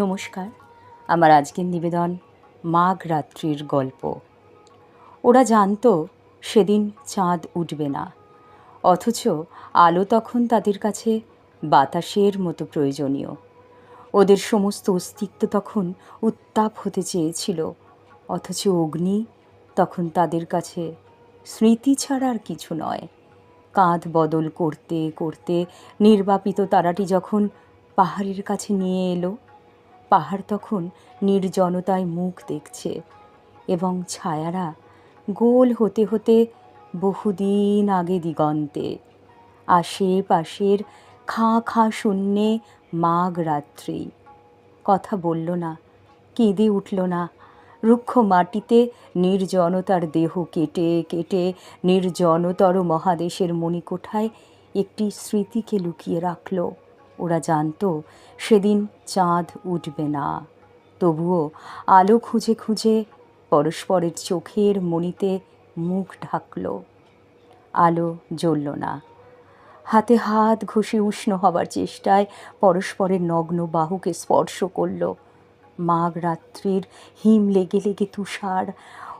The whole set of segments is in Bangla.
নমস্কার। আমার আজকের নিবেদন মাঘ রাত্রির গল্প। ওরা জানতো সেদিন চাঁদ উঠবে না, অথচ আলো তখন তাদের কাছে বাতাসের মতো প্রয়োজনীয়। ওদের সমস্ত অস্তিত্ব তখন উত্তাপ হতে চেয়েছিল, অথচ অগ্নি তখন তাদের কাছে স্মৃতি ছাড়া আর কিছু নয়। কাঁধ বদল করতে করতে নির্বাপিত তারাটি যখন পাহাড়ের কাছে নিয়ে এলো পাহাড় তখন নির্জনতায় মুখ দেখছে এবং ছায়ারা গোল হতে হতে বহুদিন আগে দিগন্তে, আশেপাশের খাঁ খাঁ শূন্যে মাঘ রাত্রি কথা বলল না, কেঁদে উঠল না, রুক্ষ মাটিতে নির্জনতার দেহ কেটে কেটে নির্জনতর মহাদেশের মণিকোঠায় একটি স্মৃতিকে লুকিয়ে রাখল। ওরা জানতো, সেদিন চাঁদ উঠবে না। তবুও আলো খুঁজে খুঁজে পরস্পরের চোখের মণিতে মুখ ঢাকল। আলো জ্বলল না। হাতে হাত ঘষে উষ্ণ হবার চেষ্টায় পরস্পরের নগ্ন বাহুকে স্পর্শ করল। মাঘ রাত্রির হিম লেগে লেগে তুষার,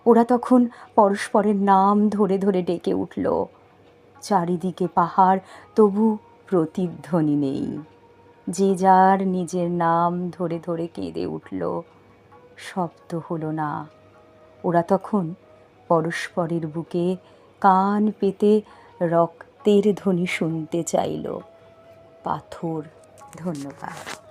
ওরা তখন পরস্পরের নাম ধরে ধরে ডেকে উঠল। চারিদিকে পাহাড়, তবু প্রতিধ্বনি নেই। যে যার নিজের নাম ধরে ধরে কেঁদে উঠল, শব্দ হলো না। ওরা তখন পরস্পরের বুকে কান পেতে রক্তের ধ্বনি শুনতে চাইল। পাথর, ধন্যবাদ।